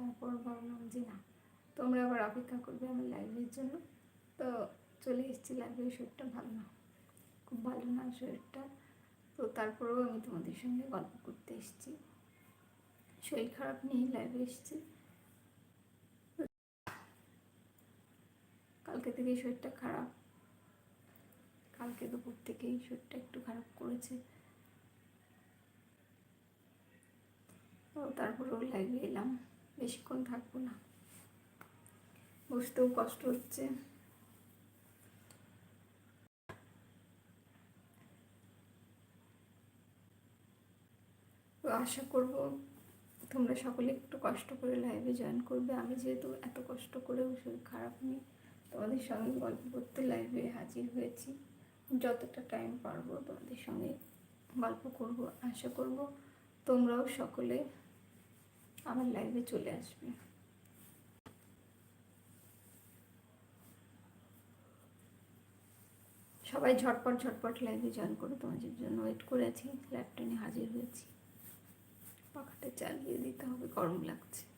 তারপর ভাবলাম যে না, তোমরা আবার অপেক্ষা করবে আমার লাইভের জন্য। তো চলে এসেছি লাইভে শরীরটা ভালো না। খুব ভালো না শরীরটা। তো তারপরেও আমি তোমাদের সঙ্গে গল্প করতে এসেছি। শরীর খারাপ নিয়ে লাইভে এসেছি। কালকে থেকে শরীরটা খারাপ। কালকে দুপুর থেকেই শরীরটা একটু খারাপ করেছে। তো তারপরেও লাইভে এলাম। বেশিক্ষণ থাকব না। বসতেও কষ্ট হচ্ছে। আশা করব তোমরা সকলে একটু কষ্ট করে লাইভে জয়েন করবে। আমি যেহেতু এত কষ্ট করেও শরীর খারাপ নিয়ে তোমাদের সঙ্গে গল্প করতে লাইভে হাজির হয়েছি। যতটা টাইম পারব তোমাদের সঙ্গে গল্প করব, আশা করব তোমরাও সকলে আমার লাইভে চলে আসবে। সবাই ঝটপট ঝটপট লাইভে জয়েন করো, তোমাদের জন্য ওয়েট করে আছি। লাইভটা হাজির হয়েছি। পাখাটা চালিয়ে দিতে হবে, গরম লাগছে।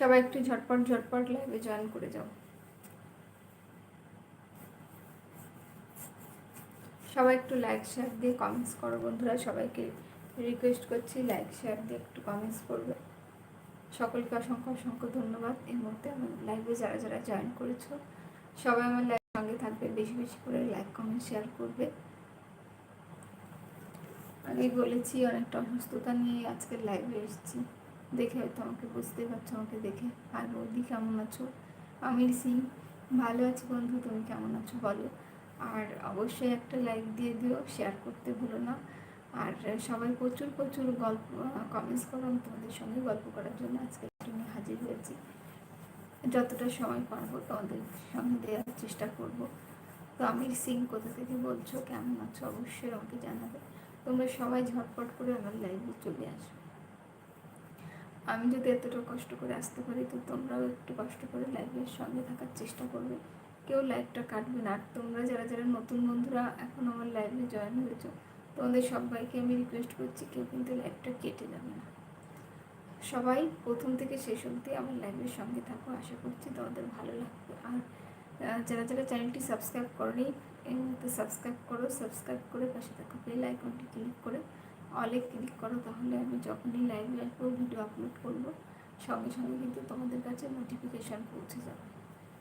সবাই একটু ঝটপট ঝটপট লাইভে জয়েন করে যাও। সবাই একটু লাইক শেয়ার দিয়ে কমেন্টস করো বন্ধুরা। সবাইকে রিকোয়েস্ট করছি লাইক শেয়ার দিয়ে একটু কমেন্টস করবে। সকলকে অসংখ্য অসংখ্য ধন্যবাদ। এই মুহূর্তে আমার লাইভে যারা যারা জয়েন করেছ, সবাই আমার লাইভ সঙ্গে থাকবে। বেশি বেশি করে লাইক কমেন্ট শেয়ার করবে। আমি বলেছি, অনেকটা অসুস্থতা নিয়ে আজকে লাইভে এসেছি। দেখে হয়তো আমাকে বুঝতে পারছ, আমাকে দেখে। আর বৌদি, কেমন আছো? আমির সিং ভালো আছি বন্ধু, তুমি কেমন আছো বলো? আর অবশ্যই একটা লাইক দিয়ে দিও শেয়ার করতে ভুলো না। আর সবাই প্রচুর প্রচুর গল্প কমেন্টস করো, আমি তোমাদের সঙ্গে গল্প করার জন্য আজকে তুমি হাজির হয়েছি। যতটা সময় পারব তোমাদের সঙ্গে দেওয়ার চেষ্টা করব। তো আমির সিং কোথা থেকে বলছো? কেমন আছো? অবশ্যই আমাকে জানাবে। তোমরা সবাই ঝটপট করে আমার লাইভে চলে আসো। আমি যদি এতটা কষ্ট করে আসতে পারি, তো তোমরাও একটু কষ্ট করে লাইভের সঙ্গে থাকার চেষ্টা করবে। কেউ লাইভটা কাটবে না। আর তোমরা যারা যারা নতুন বন্ধুরা এখন আমার লাইভে জয়েন হয়েছো, তোমাদের সবাইকে আমি রিকোয়েস্ট করছি, কেউ কিন্তু লাইভটা কেটে যাবে না। সবাই প্রথম থেকে শেষ অবধি আমার লাইভের সঙ্গে থাকো, আশা করছি তোমাদের ভালো লাগবে। আর যারা যারা চ্যানেলটি সাবস্ক্রাইব করেনি এই মুহূর্তে সাবস্ক্রাইব করো সাবস্ক্রাইব করে পাশে থাকা বেল আইকনটি ক্লিক করে। অলে ক্লিক করো, তাহলে আমি যখনই লাইভে আসব ভিডিও আপলোড করব, সঙ্গে সঙ্গে কিন্তু তোমাদের কাছে নোটিফিকেশান পৌঁছে যাবে।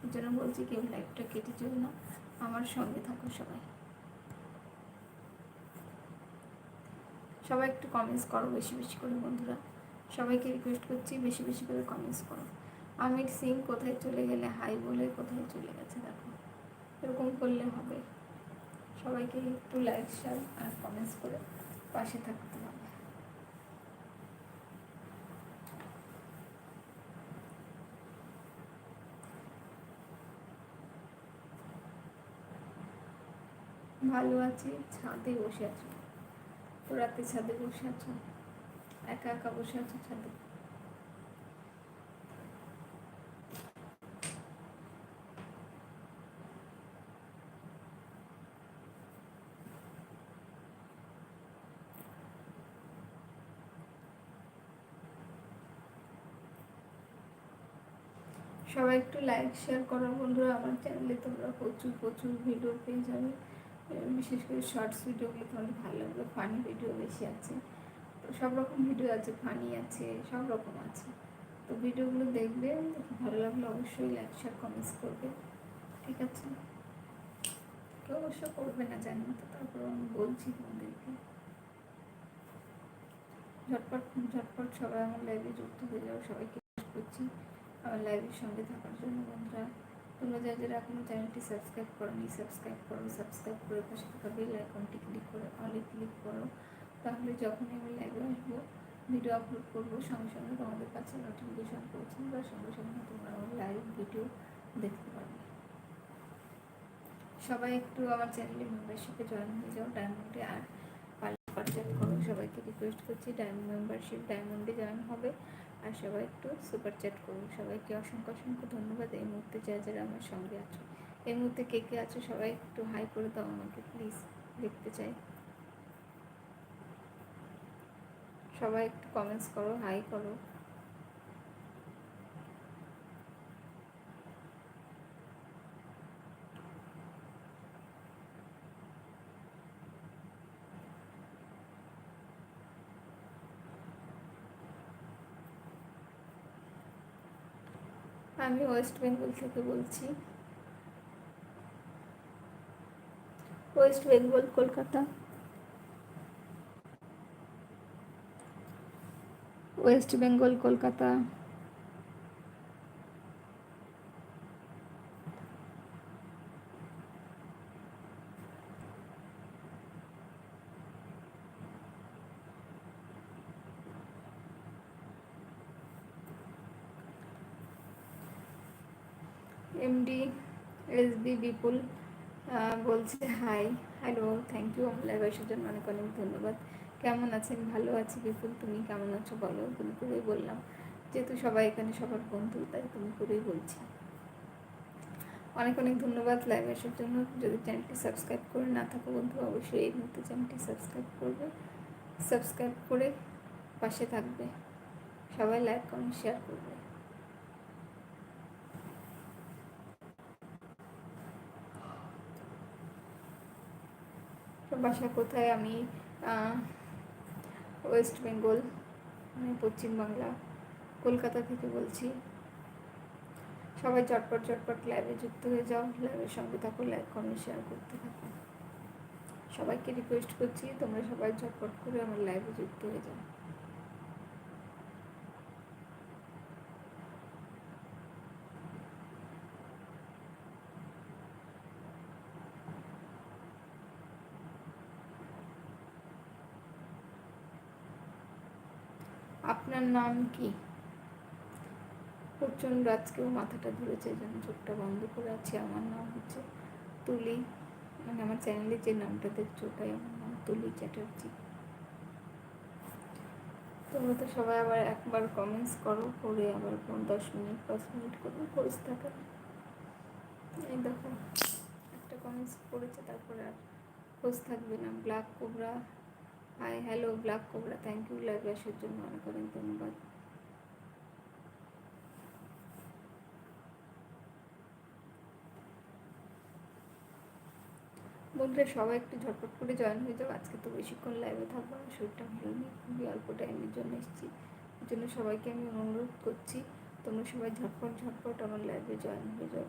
এই জন্য বলছি কেউ লাইভটা কেটে যেও না, আমার সঙ্গে থাকো সবাই। সবাই একটু কমেন্টস করো বেশি বেশি করে বন্ধুরা। সবাইকে রিকোয়েস্ট করছি বেশি বেশি করে কমেন্টস করো। আমির সিং, কোথায় চলে গেলে হাই বলে কোথায় চলে গেছে দেখো। এরকম করলে হবে। সবাইকে একটু লাইক শেয়ার আর কমেন্টস করে পাশে থাকতে হবে। ভালো আছি, ছাদে বসে আছো। রাতে ছাদে বসে আছো? একা একা বসে আছো ছাদে? সবাই একটু লাইক শেয়ার করো বন্ধুরা। আমার চ্যানেলে তোমরা প্রচুর প্রচুর ভিডিও পেয়ে যাবে। বিশেষ করে শর্টস ভিডিওগুলো তোমাদের ভালো লাগবে ফানি ভিডিও বেশি আছে। তো সব রকম ভিডিও আছে ফানি আছে, সব রকম আছে। তো ভিডিওগুলো দেখবে দেখে ভালো লাগলে অবশ্যই লাইক শেয়ার কমেন্টস করবে। ঠিক আছে? কেউ অবশ্য করবে না, জানি তো তারপর আমি বলছি তোমাদেরকে। ঝটপট ঝটপট সবাই আমার লাইভে যুক্ত হয়ে যাও, সবাইকে করছি। আমার লাইভের সঙ্গে থাকার জন্য বন্ধুরা, তোমরা যারা যারা এখনও চ্যানেলটি সাবস্ক্রাইব করোনি সাবস্ক্রাইব করো সাবস্ক্রাইব করে পাশে থাকা বেল আইকনটি ক্লিক করে অলে ক্লিক করো। তাহলে যখনই আমি লাইভে আসব ভিডিও আপলোড করব, সঙ্গে সঙ্গে তোমাদের কাছে নোটিফিকেশান পৌঁছে বা সঙ্গে সঙ্গে তোমরা আমার লাইভ ভিডিও দেখতে পারবে সবাই একটু আমার চ্যানেলে মেম্বারশিপে জয়েন হয়ে যাও ডায়মন্ডে আর পারচেস করো। সবাইকে রিকোয়েস্ট করছি ডায়মন্ড মেম্বারশিপ ডায়মন্ডে জয়েন হবে। আর সবাই একটু সুপার চ্যাট করুন। সবাইকে অসংখ্য অসংখ্য ধন্যবাদ। এই মুহূর্তে যারা যারা আমার সঙ্গে আছো। এই মুহূর্তে কে কে আছো সবাই একটু হাই করে দাও আমাকে প্লিজ দেখতে চাই। সবাই একটু কমেন্টস করো হাই করো। আমি ওয়েস্ট বেঙ্গল থেকে বলছি। West Bengal Kolkata West Bengal Kolkata MD SB Bipul বলছে hi hello thank you live আসার জন্য অনেক অনেক ধন্যবাদ। কেমন আছেন? ভালো আছি বিপুল, তুমি কেমন আছো? বলো তুমি করেই বললাম। যেহেতু সবাই এখানে সবার বন্ধু, তাই তুমি করেই বলছি। অনেক অনেক ধন্যবাদ লাইভ আসার জন্য। যদি চ্যানেলটি সাবস্ক্রাইব করে না থাকো বন্ধু, অবশ্যই এই মুহূর্তে চ্যানেলটি সাবস্ক্রাইব করবে। সাবস্ক্রাইব করে পাশে থাকবে। সবাই লাইক কমেন্ট শেয়ার করবে। বাসা কোথায় আমি ওয়েস্ট বেঙ্গল মানে পশ্চিমবাংলা কলকাতা থেকে বলছি। সবাই চটপট চটপট লাইভে যুক্ত হয়ে যাও ল্যাবের সঙ্গে থাকো লাইক কমেন্ট শেয়ার করতে থাকো। সবাইকে রিকোয়েস্ট করছি তোমরা সবাই চটপট করে আমার লাইভে যুক্ত হয়ে যাও। আপনার নাম কি? প্রচণ্ড আজকেও মাথাটা ধরেছে যেন চোখটা বন্ধ করে আছে, আমার নাম হচ্ছে তুলি। মানে আমার চ্যানেলে যে নামটা দেখছ ওটাই আমার নাম, তুলি চ্যাটার্জি। তোমরা তো সবাই আবার একবার কমেন্টস করো, করে আবার দশ মিনিট পাঁচ মিনিট করে পোজ থাকে। এই দেখো, একটা কমেন্টস করেছে তারপরে আর খোঁজ থাকবে না। Black cobra hi hello black cobra thank you live আসার জন্য অনেক অনেক ধন্যবাদ বন্ধুরা, সবাই একটু ঝটপট করে জয়েন হয়ে যাও। আজকে তো বেশিক্ষণ লাইভে থাকব না, শরীরটা ভালো নেই। খুবই অল্প টাইমের জন্য এসেছি। জন্য সবাইকে আমি অনুরোধ করছি, তোমরা সবাই ঝটপট ঝটপট আমার লাইভে জয়েন হয়ে যাও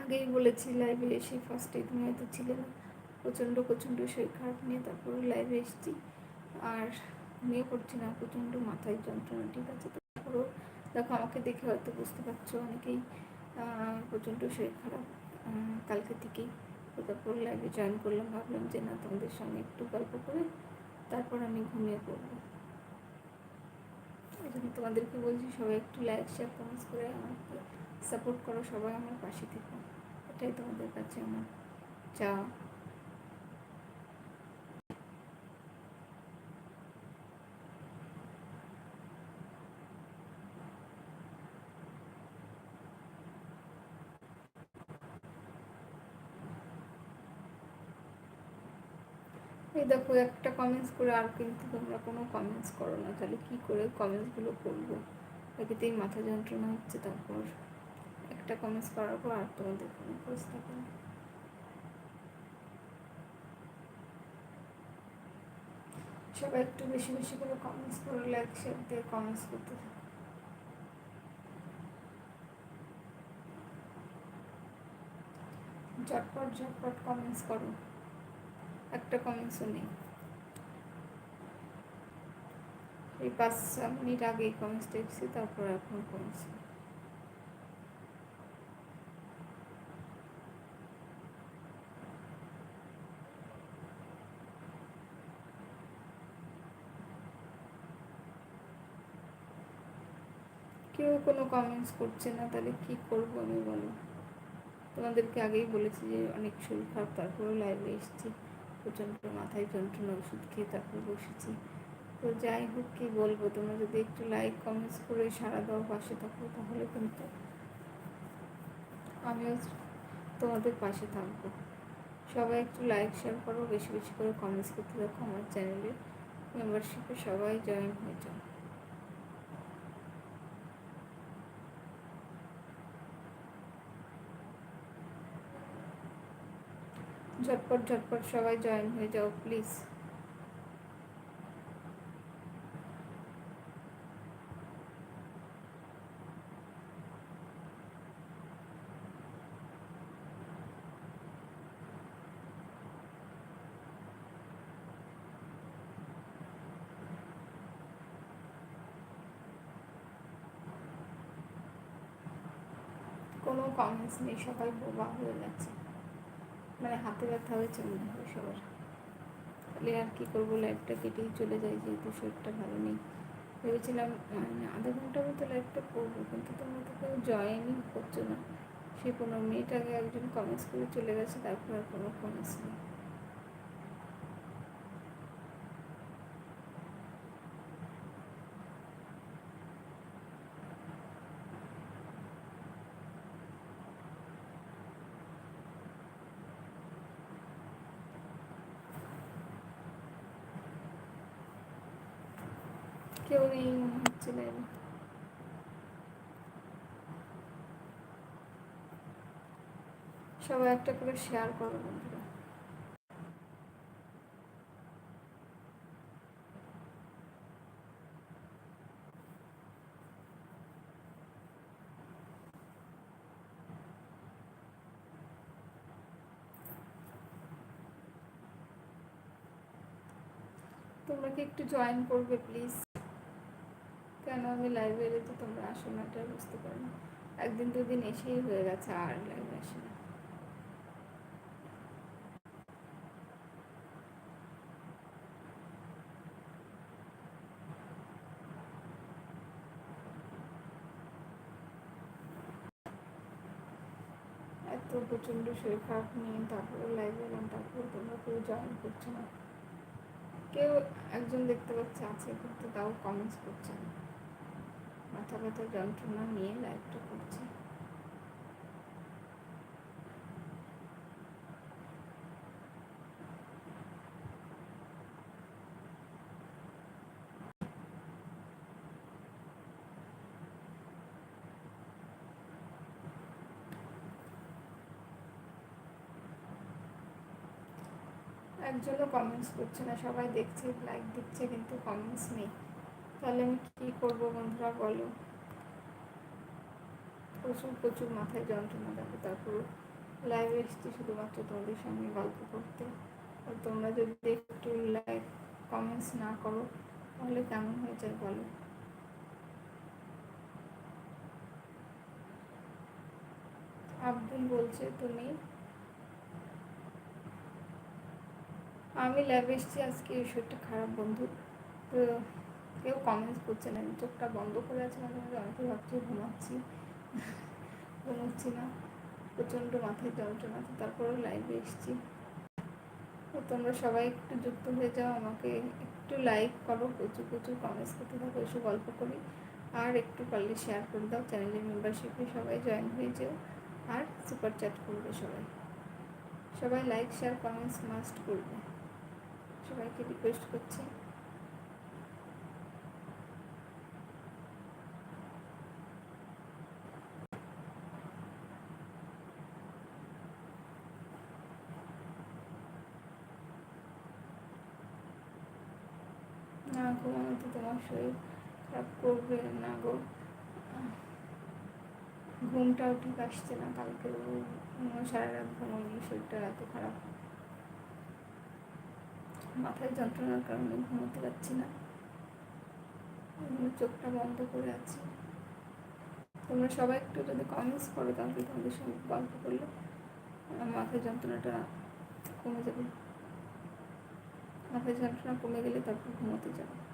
আগেই বলেছি লাইভে এসে ফার্স্টে তুমি হয়তো ছিলে না। প্রচণ্ড প্রচণ্ড শরীর খারাপ নিয়ে তারপরে লাইভে এসেছি। আর ঘুমিয়ে পড়ছি না, প্রচণ্ড মাথায় যন্ত্রণা, ঠিক আছে? তারপরেও দেখো, আমাকে দেখে হয়তো বুঝতে পারছ অনেকেই প্রচণ্ড শরীর খারাপ কালকে থেকেই। তো তারপর লাইভে জয়েন করলাম, ভাবলাম যে না, তোমাদের সঙ্গে একটু গল্প করে তারপর আমি ঘুমিয়ে পড়ব। এই জন্য তোমাদেরকে বলছি, সবাই একটু লাইক শেয়ার কমেন্টস করে আমাকে সাপোর্ট করো, সবাই আমার পাশে থেকে। এটাই তোমাদের কাছে আমার চা। এই দেখো, একটা কমেন্টস করে আর কিন্তু তোমরা কোনো কমেন্টস করো না। তাহলে কী করে কমেন্টসগুলো করব? একেতেই মাথা যন্ত্রণা হচ্ছে, তারপর একটা কমেন্টস করার পর আর তোমাদের কোনো খোঁজ থাকে না সবাই একটু বেশি বেশি করে কমেন্টস করে লাইক শেয়ার দিয়ে কমেন্টস করতে ঝটপট ঝটপট কমেন্টস করো। একটা কমেন্টসও নেই। এই পাঁচ মিনিট আগেই কমেন্টসটা এসেছে, তারপর এখন কমেছে কেউ কোনো কমেন্টস করছে না, তাহলে কি করব আমি বলো? তোমাদেরকে আগেই বলেছি যে অনেক শরীর খারাপ, তারপরেও লাইভে এসেছি। প্রচণ্ড মাথায় যন্ত্রণা, ওষুধ খেয়ে তারপর বসেছি। তো যাই হোক, কী বলব? তোমরা যদি একটু লাইক কমেন্টস করে সারা দাও, পাশে থাকো, তাহলে কিন্তু আমিও তোমাদের পাশে থাকব। সবাই একটু লাইক শেয়ার করো, বেশি বেশি করে কমেন্টস করতে দেখো আমার চ্যানেলে মেম্বারশিপে সবাই জয়েন হয়ে যাও। ঝটপট ঝটপট সবাই জয়েন হয়ে যাও প্লিজ কোনো কমেন্টস নেই সবাই বোবা হয়ে যাচ্ছে মানে হাতে ব্যথা হয়েছে মনে হয় সবার। তাহলে আর কী করব? লাইফটা কেটেই চলে যায় যেহেতু শরীরটা ভালো নেই। ভেবেছিলাম মানে আধা ঘণ্টার মতো লাইফটা করব, কিন্তু তোমরা তো কেউ জয়েনই করছ না। সে পনেরো মিনিট আগে একজন কমেন্টস করে চলে গেছে, তারপর আর কোনো কমেন্টস নেই কেউ নেই মনে সবাই একটা করে শেয়ার করো বন্ধুরা। তোমরা কি একটু জয়েন করবে প্লিজ আমি লাইভে এলে তো তোমরা আসো না, এটা বুঝতে পারি না। একদিন দুদিন এসেই হয়ে গেছে আর লাইভে আসে না। এত প্রচণ্ড শরীর খারাপ নিয়ে তারপরে লাইভে এলাম তারপরে তোমরা কেউ জয়েন করছ না। কেউ একজন দেখতে পাচ্ছে আছে, কিন্তু তাও কমেন্টস করছে না। মাথা ব্যথা, যন্ত্রণা নিয়ে লাইভটা করছে। একজনও কমেন্টস করছে না, সবাই দেখছে লাইক দিচ্ছে, কিন্তু কমেন্টস নেই। তাহলে আমি কী করব বন্ধুরা, বলো। প্রচুর প্রচুর মাথায় যন্ত্রণা দেখো। তারপর লাইভে এসেছি শুধুমাত্র তোমাদের সঙ্গে গল্প করতে। আর তোমরা যদি একটু লাইক কমেন্টস না করো, তাহলে কেমন হয়ে যায় বলো? আব্দুল বলছে, তুমি আমি ল্যাবে এসেছি, আজকে এই শরীরটা খারাপ বন্ধু। তো কেউ কমেন্টস করছে না, চোখটা বন্ধ করে আছে মাঝে মাঝে, অনেকে ভাবছি ঘুমাচ্ছি। ঘুমাচ্ছি না। প্রচণ্ড মাথায় যন্ত্রণা তো তারপরেও লাইভে এসেছি। তো তোমরা সবাই একটু যুক্ত হয়ে যাও, আমাকে একটু লাইক করো, প্রচুর প্রচুর কমেন্টস করতে থাকো, এসে গল্প করি। আর একটু পারলে শেয়ার করে দাও চ্যানেলের মেম্বারশিপে সবাই জয়েন হয়ে যেও। আর সুপার চ্যাট করবে সবাই। সবাই লাইক শেয়ার কমেন্টস মাস্ট করবে। সবাইকে রিকোয়েস্ট করছি না গো আমি তো তোমার শরীর খারাপ করবে না গো। ঘুমটাও ঠিক আসছে না কালকে সারা রাত ঘুমোয়নি, শরীরটা এত খারাপ। মাথায় যন্ত্রণার কারণে ঘুমোতে পারছি না। চোখটা বন্ধ করে আছি। তোমরা সবাই একটু যদি কমেন্টস করো তাহলে তোমাদের সঙ্গে গল্প করলে মাথায় যন্ত্রণাটা কমে যাবে। মাথায় যন্ত্রণা কমে গেলে তারপর ঘুমোতে যাবে।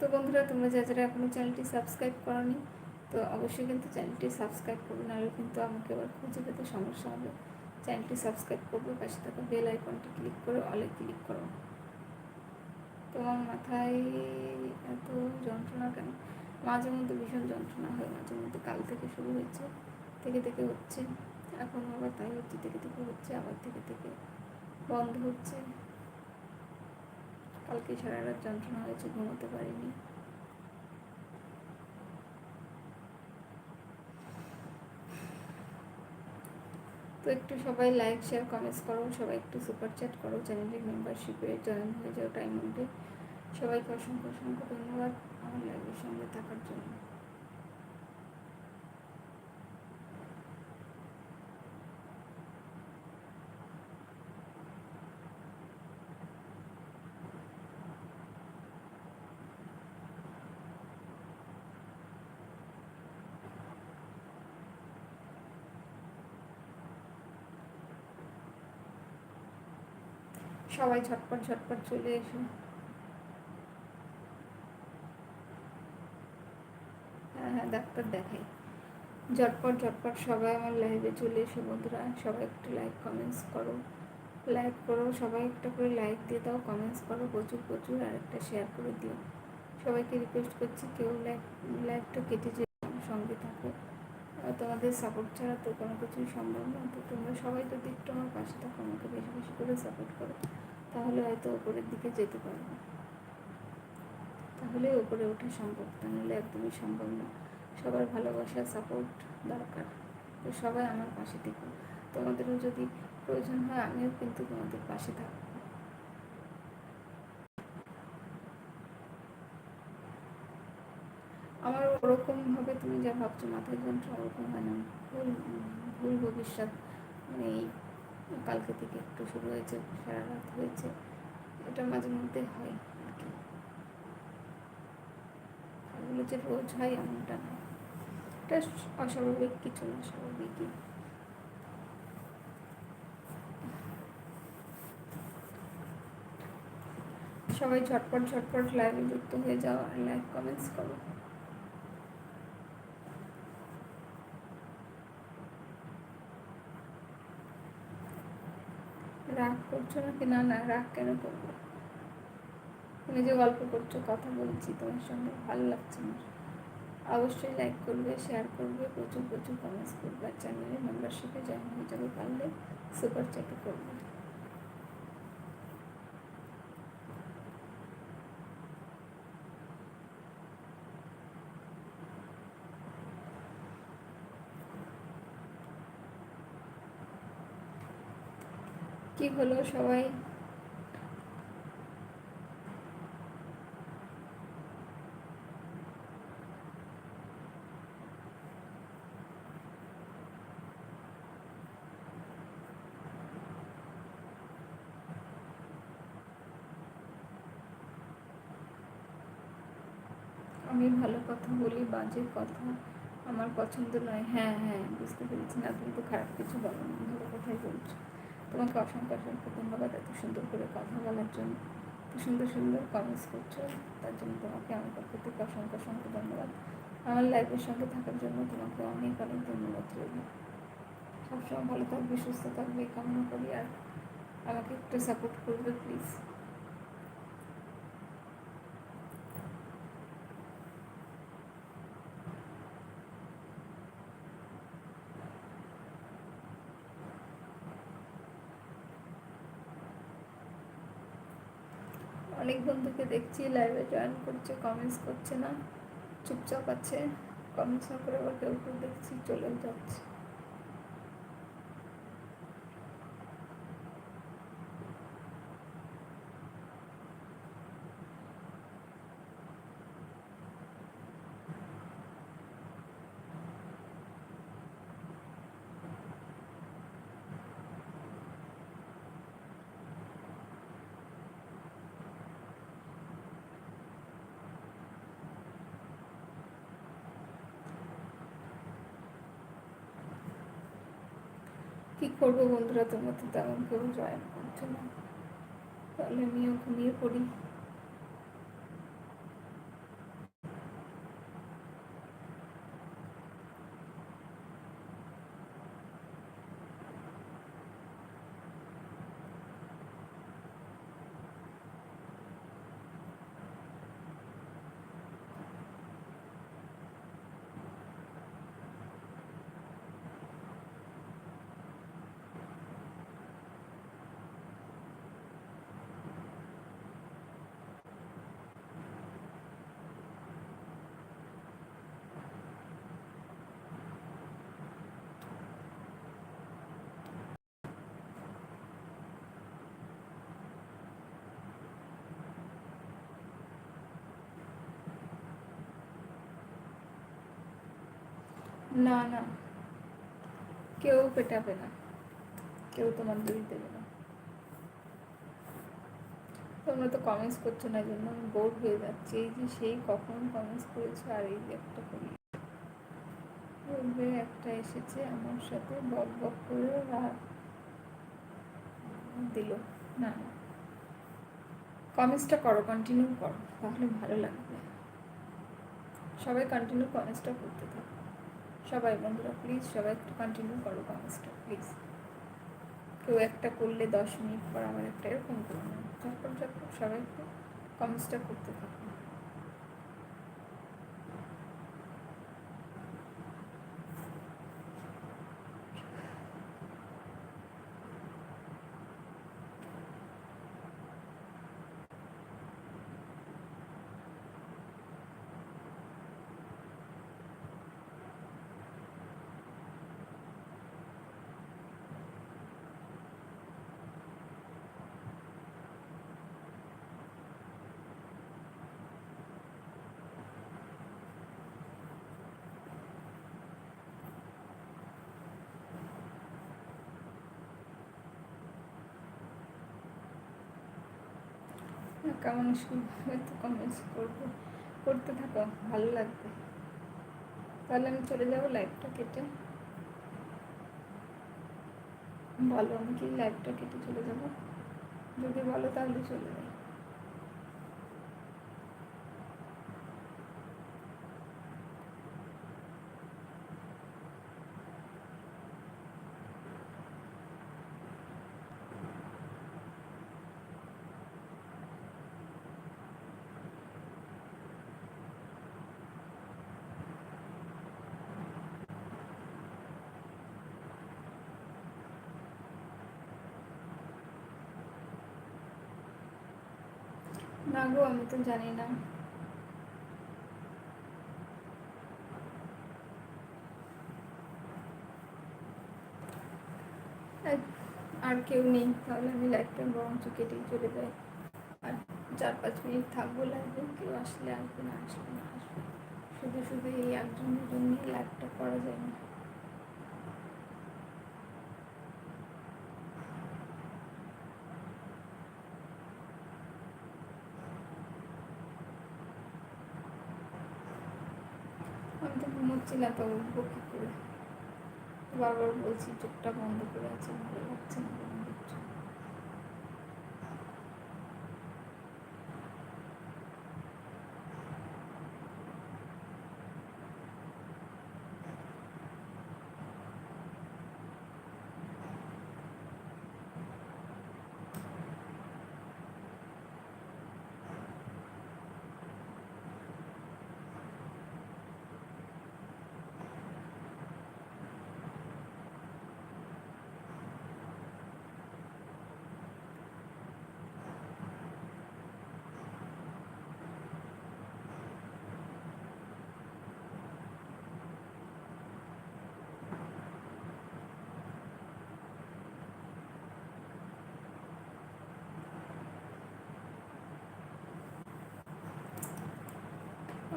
তো বন্ধুরা, তোমরা যা যারা এখনও চ্যানেলটি সাবস্ক্রাইব করনি, তো অবশ্যই কিন্তু চ্যানেলটি সাবস্ক্রাইব করবে, নাহলে কিন্তু আমাকে আবার খুঁজে পেতে সমস্যা হবে। চ্যানেলটি সাবস্ক্রাইব করবে, পাশে থাকা বেল আইকনটি ক্লিক করে, অলে ক্লিক করো। তোমার মাথায় এত যন্ত্রণা কেন? মাঝে মধ্যে ভীষণ যন্ত্রণা হয়, মাঝে মধ্যে কাল থেকে শুরু হয়েছে, থেকে থেকে হচ্ছে। এখন আবার তাই হচ্ছে, থেকে থেকে হচ্ছে, আবার থেকে থেকে বন্ধ হচ্ছে। কালকে সারা রাত যন্ত্রণা হয়েছে, ঘুমোতে পারিনি। তো একটু সবাই লাইক শেয়ার কমেন্টস করো, সবাই একটু সুপার চ্যাট করো চ্যানেলের মেম্বারশিপে জয়েন হয়ে যাও টাইম মধ্যে সবাইকে অসংখ্য অসংখ্য ধন্যবাদ আমার লাইভের সঙ্গে থাকার জন্য। সবাই ঝটপট ঝটপট চলে এসো। হ্যাঁ হ্যাঁ ডাক্তার দেখাই। ঝটপট ঝটপট সবাই আমার লাইভে চলে এসো বন্ধুরা। সবাই একটু লাইক কমেন্টস করো। লাইক করো, সবাই একটা করে লাইক দিয়ে দাও কমেন্টস করো, প্রচুর প্রচুর, আর একটা শেয়ার করে দিও। সবাইকে রিকোয়েস্ট করছি, কেউ লাইক লাইভটা কেটে যে সঙ্গে থাকো। তোমাদের সাপোর্ট ছাড়া তো কোনো কিছুই সম্ভব না। তো তোমরা সবাই যদি একটু আমার পাশে থাকো, আমাকে বেশি বেশি করে সাপোর্ট করো। তাহলে হয়তো ওপরের দিকে যেতে পারব। তাহলে ওপরে ওঠা সম্ভব তাহলে একদমই সম্ভব না। সবার ভালোবাসা সাপোর্ট দরকার। তো সবাই আমার পাশে থেকো। তোমাদেরও যদি প্রয়োজন হয়, আমিও কিন্তু তোমাদের পাশে থাকব। আমার ওরকমভাবে তুমি যা ভাবছ, মাথায় যন্ত্রণা ওরকম হয় না। ভুল ভুল ভবিষ্যৎ মানে এই কালকে থেকে একটু শুরু হয়েছে, সারা রাত হয়েছে। এটা মাঝে মধ্যে হয় আর কি। এগুলো যে রোজ হয় এমনটা না। এটা অস্বাভাবিক, কিছু না স্বাভাবিকই। সবাই ঝটপট ঝটপট লাইভে যুক্ত হয়ে যাও আর লাইক কমেন্টস করো। রাগ করছ নাকি? না না, রাগ কেন করব? তুমি যে গল্প করছ, কথা বলছি, তোমার সঙ্গে ভালো লাগছে না। অবশ্যই লাইক করবে শেয়ার করবে, প্রচুর প্রচুর কমেন্টস করবে। আর চ্যানেলের মেম্বারশিপে জয়েন হয়ে যাবে পারলে সুপার চ্যাটও করবে কি হলো সবাই। আমি ভালো কথা বলি, বাজে কথা, আমার পছন্দ নয়। হ্যাঁ হ্যাঁ বুঝতে পেরেছি না তুমি তো খারাপ কিছু বলো না ভালো কথাই বলছো তোমাকে অসংখ্য অসংখ্য ধন্যবাদ এত সুন্দর করে কথা বলার জন্য। সুন্দর সুন্দর কমেন্টস করছ। তার জন্য তোমাকে আমার পক্ষ থেকে অসংখ্য অসংখ্য ধন্যবাদ। আমার লাইফের সঙ্গে থাকার জন্য তোমাকে অনেক অনেক ধন্যবাদ রইল সবসময় ভালো থাকবে, সুস্থ থাকবে, কামনা করি, আর আমাকে একটু সাপোর্ট করবে প্লিজ বন্ধুকে দেখছি লাইভে জয়েন করছে কমেন্টস করছে না। চুপচাপ আছে। কমেন্টস না করে আবার কেউ কেউ দেখছি, চলেও যাচ্ছে। করব বন্ধুরা? তোমার তো তেমন কেউ জয়েন করছে না। তাহলে আমিও ঘুমিয়ে পড়ি। না না। কেউ পেটাবে না। কেউ তোমার দই দেবে না। তোমরা তো কমেন্টস করছ না জন্য আমি বোর হয়ে যাচ্ছি। এই যে সেই কখন কমেন্টস করেছ আর এই যে একটা করি। একটা এসেছে আমার সাথে, বক বক করে আর দিল। না না। কমেন্টসটা করো কন্টিনিউ করো, তাহলে ভালো লাগবে। সবাই কন্টিনিউ কমেন্টসটা করতে থাকো। সবাই বন্ধুরা প্লিজ সবাই একটু কন্টিনিউ করো কমেন্টসটা প্লিজ কেউ একটা করলে দশ মিনিট পর আমার একটা এরকম করো না। তারপর যখন সবাই একটু কমেন্টসটা করতে থাকো। কেমন শুনবে কমেন্টস করব। করতে থাকো, ভালো লাগবে। তাহলে আমি চলে যাব লাইভটা কেটে। বলো আমি কি লাইভটা কেটে চলে যাব? যদি বলো তাহলে চলে যাব। গো আমি তো জানি না। আর কেউ নেই, তাহলে আমি লাইফটা বরঞ্চ কেটেই চলে যাই। আর চার পাঁচ মিনিট থাকব লাইফে কেউ আসলে আসবে না আসবে না, আসবে শুধু শুধু এই একজনের জন্যই লাইফটা করা যায় না। তো না তো উঠবো কী করে? বারবার বলছি, চোখটা বন্ধ করে আছে ভালো লাগছে না বন্ধ করছে।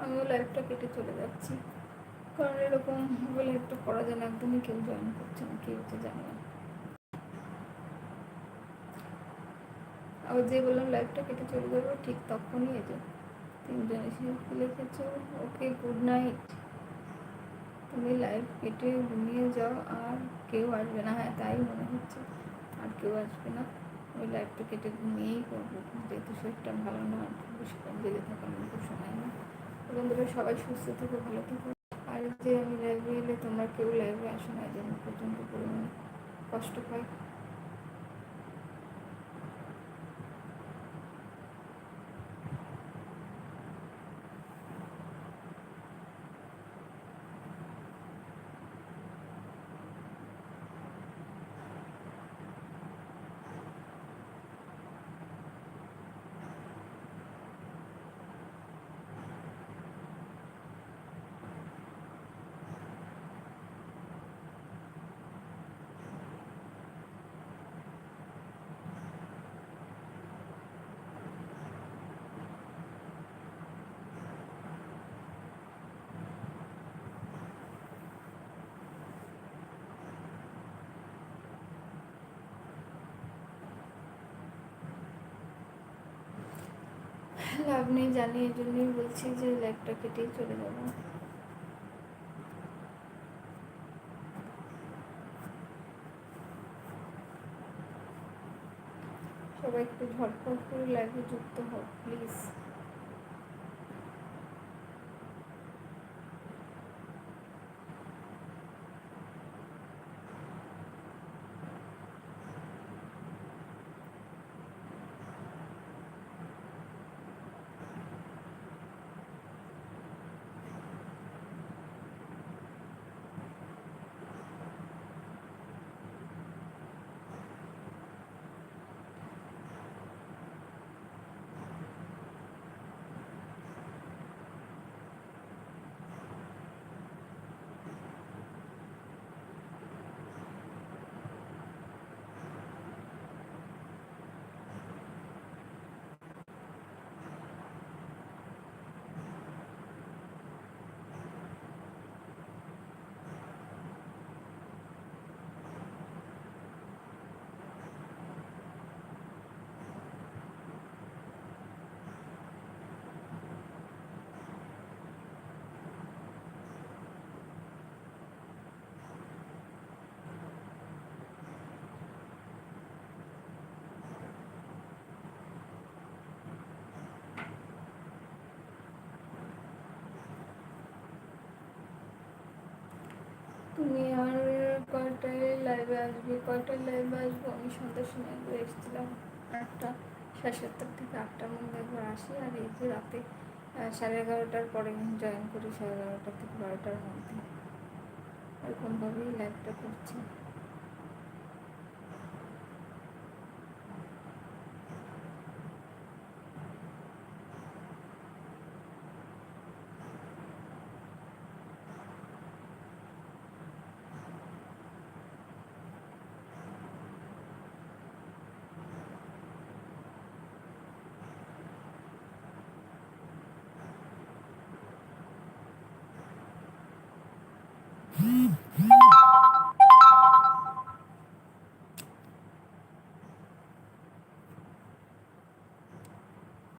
আমিও লাইফটা কেটে চলে যাচ্ছি। কারণ এরকম বলে লাইফটা করা যায় না একদমই কেউ জয়েন করছে না, কেউ হচ্ছে জানে না। আবার যে বললাম লাইফটা কেটে চলে যাব, ঠিক তখনই যে তিনজন এসে লিখেছো, ওকে গুড নাইট তুমি লাইভ কেটে ঘুমিয়ে যাও, আর কেউ আসবে না। হ্যাঁ তাই মনে হচ্ছে। আর কেউ আসবে না। ওই লাইফটা কেটে ঘুমিয়েই করব যেহেতু শরীরটা ভালো না আর বেশিক্ষণ জেগে থাকার মতো সময় না বন্ধুরা, সবাই সুস্থ থেকে, ভালো থেকো। আর যে আমি লাইভে এলে তোমার কেউ লাইভে আসে না, যেন প্রচণ্ড পরিমাণে কষ্ট পাই লাভ নেই জানি এই জন্যই বলছি যে লাইভটা কেটেই চলে যাব। সবাই একটু ঝটপট করে লাইভে যুক্ত হোক প্লিজ। আর কয়টায় লাইভে আসবে? কয়টায় লাইভে আসব? আমি সন্ধ্যার সময় একবার এসেছিলাম আটটা, সাড়ে সাতটার থেকে আটটার মধ্যে একবার আসি। আর এই যে রাতে সাড়ে এগারোটার পরে জয়েন করি, সাড়ে এগারোটা থেকে বারোটার মধ্যে। এরকমভাবেই লাইভটা করছি।